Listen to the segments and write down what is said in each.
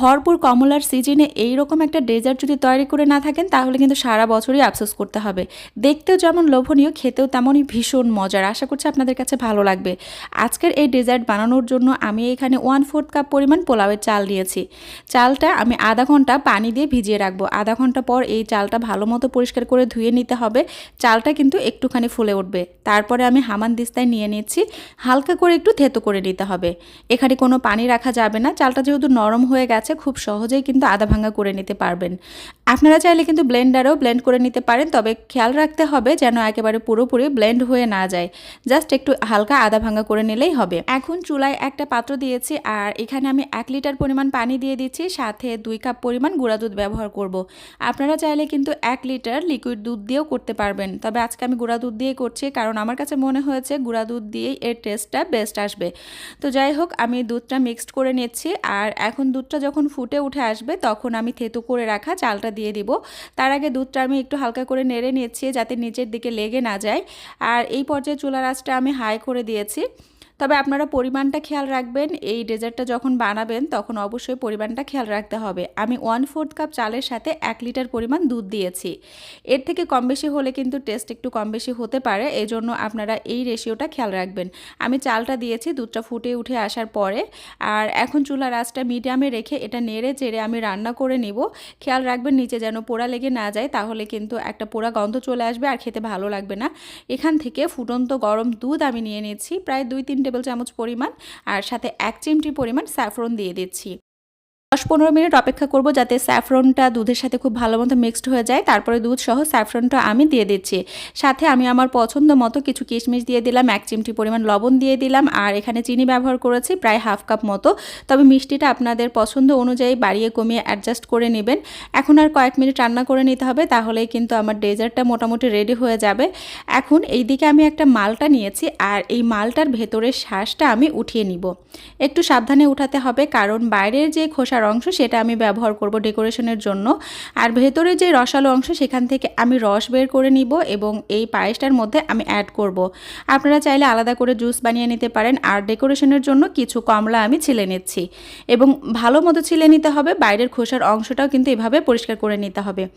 ভরপুর কমলার সিজনে এই রকম একটা ডেজার্ট যদি তৈরি করে না থাকেন, তাহলে কিন্তু সারা বছরই আফসোস করতে হবে। দেখতেও যেমন লোভনীয়, খেতেও তেমনই ভীষণ মজার। আশা করছি আপনাদের কাছে ভালো লাগবে। আজকের এই ডেজার্ট বানানোর জন্য আমি এখানে ওয়ান ফোর্থ কাপ পরিমাণ পোলাওয়ের চাল নিয়েছি। চালটা আমি আধা ঘণ্টা পানি দিয়ে ভিজিয়ে রাখব। আধা ঘণ্টা পর এই চালটা ভালো মতো পরিষ্কার করে ধুয়ে নিতে হবে। চালটা কিন্তু একটুখানি ফুলে উঠবে। তারপরে আমি হামান দিস্তায় নিয়ে নিচ্ছি। হালকা করে একটু থেতো করে নিতে হবে। এখানে কোনো পানি রাখা যাবে না। চালটা যেহেতু নরম হয়ে গেছে খুব সহজেই কিন্তু আদা ভাঙা করে নিতে পারবেন। আপনারা চাইলে কিন্তু ব্লেন্ডারেও ব্লেন্ড করে নিতে পারেন, তবে খেয়াল রাখতে হবে যেন একেবারে পুরোপুরি ব্লেন্ড হয়ে না যায়। জাস্ট একটু হালকা আদা ভাঙা করে নিলেই হবে। এখন চুলায় একটা পাত্র দিয়েছি আর এখানে আমি এক লিটার পরিমাণ পানি দিয়ে দিচ্ছি, সাথে দুই কাপ পরিমাণ গুঁড়া দুধ ব্যবহার করব। আপনারা চাইলে কিন্তু এক লিটার লিকুইড দুধ দিয়েও করতে পারবেন, তবে আজকে আমি গুঁড়া দুধ দিয়ে করছি কারণ আমার কাছে মনে হয়েছে গুঁড়া দুধ দিয়েই এর টেস্টটা বেস্ট আসবে। তো যাই হোক, আমি দুধটা মিক্সড করে নিচ্ছি আর এখন দুধটা যখন ফুটে উঠে আসবে, তখন আমি থেতু করে রাখা চালটা দিয়ে দিব। তার আগে দুধটা আমি একটু হালকা করে নেড়ে নিয়েছি যাতে নিচের দিকে লেগে না যায়। আর এই পর্যায়ে চুলার আঁচটা আমি হাই করে দিয়েছি। তবে আপনারা পরিমাণটা খেয়াল রাখবেন, এই ডেজার্টটা যখন বানাবেন তখন অবশ্যই পরিমাণটা খেয়াল রাখতে হবে। আমি ওয়ান ফোর্থ কাপ চালের সাথে এক লিটার পরিমাণ দুধ দিয়েছি। এর থেকে কম বেশি হলে কিন্তু টেস্ট একটু কম বেশি হতে পারে এই জন্য আপনারা এই রেশিওটা খেয়াল রাখবেন। আমি চালটা দিয়েছি, দুধটা ফুটে উঠে আসার পরে, আর এখন চুলার আঁচটা মিডিয়ামে রেখে এটা নেড়ে চেড়ে আমি রান্না করে নিব। খেয়াল রাখবেন নিচে যেন পোড়া লেগে না যায়, তাহলে কিন্তু একটা পোড়া গন্ধ চলে আসবে আর খেতে ভালো লাগবে না। এখান থেকে ফুটন্ত গরম দুধ আমি নিয়ে নিচ্ছি, প্রায় দুই তিন টেবিল চামচ পরিমাণ আর সাথে এক চিমটি পরিমাণ স্যাফরন দিয়ে দিচ্ছি। দশ পনেরো মিনিট অপেক্ষা করব যাতে স্যাফরনটা দুধের সাথে খুব ভালো মতো মিক্সড হয়ে যায়। তারপরে দুধ সহ স্যাফরনটা আমি দিয়ে দিচ্ছি। সাথে আমি আমার পছন্দ মতো কিছু কিশমিশ দিয়ে দিলাম, এক চিমটি পরিমাণ লবণ দিয়ে দিলাম, আর এখানে চিনি ব্যবহার করেছি প্রায় হাফ কাপ মতো। তবে মিষ্টিটা আপনাদের পছন্দ অনুযায়ী বাড়িয়ে কমিয়ে অ্যাডজাস্ট করে নেবেন। এখন আর কয়েক মিনিট রান্না করে নিতে হবে, তাহলেই কিন্তু আমার ডেজার্টটা মোটামুটি রেডি হয়ে যাবে। এখন এই দিকে আমি একটা মালটা নিয়েছি, আর এই মালটার ভেতরের শ্বাসটা আমি উঠিয়ে নিব। একটু সাবধানে উঠাতে হবে, কারণ বাইরের যে খোসার অংশ সেটা আমি ব্যবহার করব ডেকোরেশনের জন্য। আর ভেতরে যে রসালো অংশ সেখান থেকে আমি রস বের করে নিব এবং এই পায়েসটার মধ্যে আমি অ্যাড করব। আপনারা চাইলে আলাদা করে জুস বানিয়ে নিতে পারেন। আর ডেকোরেশনের জন্য কিছু কমলা আমি ছিলে নিচ্ছি। এবং ভালো মতো ছিলে নিতে হবে, বাইরের খোসার অংশটাও কিন্তু এভাবে পরিষ্কার করে নিতে হবে।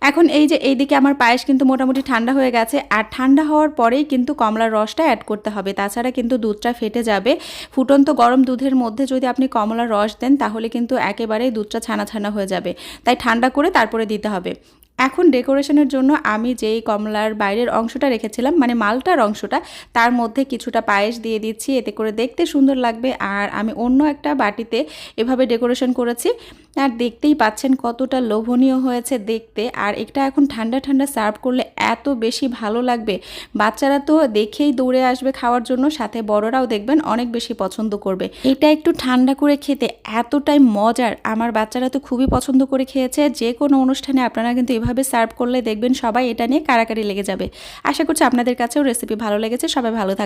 এখন এই যে এইদিকে আমার পায়েস কিন্তু মোটামুটি ঠান্ডা হয়ে গেছে। আর ঠান্ডা হওয়ার পরেই কিন্তু কমলার রসটা অ্যাড করতে হবে। তাছাড়া কিন্তু দুধটা ফেটে যাবে। ফুটন্ত গরম দুধের মধ্যে যদি আপনি কমলার রস দেন, তাহলে কিন্তু একেবারেই দুধটা ছানা ছানা হয়ে যাবে। তাই ঠান্ডা করে তারপরে দিতে হবে। এখন ডেকোরেশনের জন্য আমি যেই কমলার বাইরের অংশটা রেখেছিলাম মানে মালটার অংশটা, তার মধ্যে কিছুটা পায়েস দিয়ে দিচ্ছি, এতে করে দেখতে সুন্দর লাগবে। আর আমি অন্য একটা বাটিতে এভাবে ডেকোরেশন করেছি, আর দেখতেই পাচ্ছেন কতটা লোভনীয় হয়েছে দেখতে। আর এটা এখন ঠান্ডা ঠান্ডা সার্ভ করলে এত বেশি ভালো লাগবে। বাচ্চারা তো দেখেই দৌড়ে আসবে খাওয়ার জন্য, সাথে বড়রাও দেখবেন অনেক বেশি পছন্দ করবে। এটা একটু ঠান্ডা করে খেতে এতটাই মজার। আমার বাচ্চারা তো খুবই পছন্দ করে খেয়েছে, যে কোনো অনুষ্ঠানে আপনারা কিন্তু এভাবে সার্ভ করলে দেখবেন সবাই এটা নিয়ে কারাকারি লেগে যাবে। আশা করছি আপনাদের কাছেও রেসিপি ভালো লেগেছে, সবাই ভালো থাকবে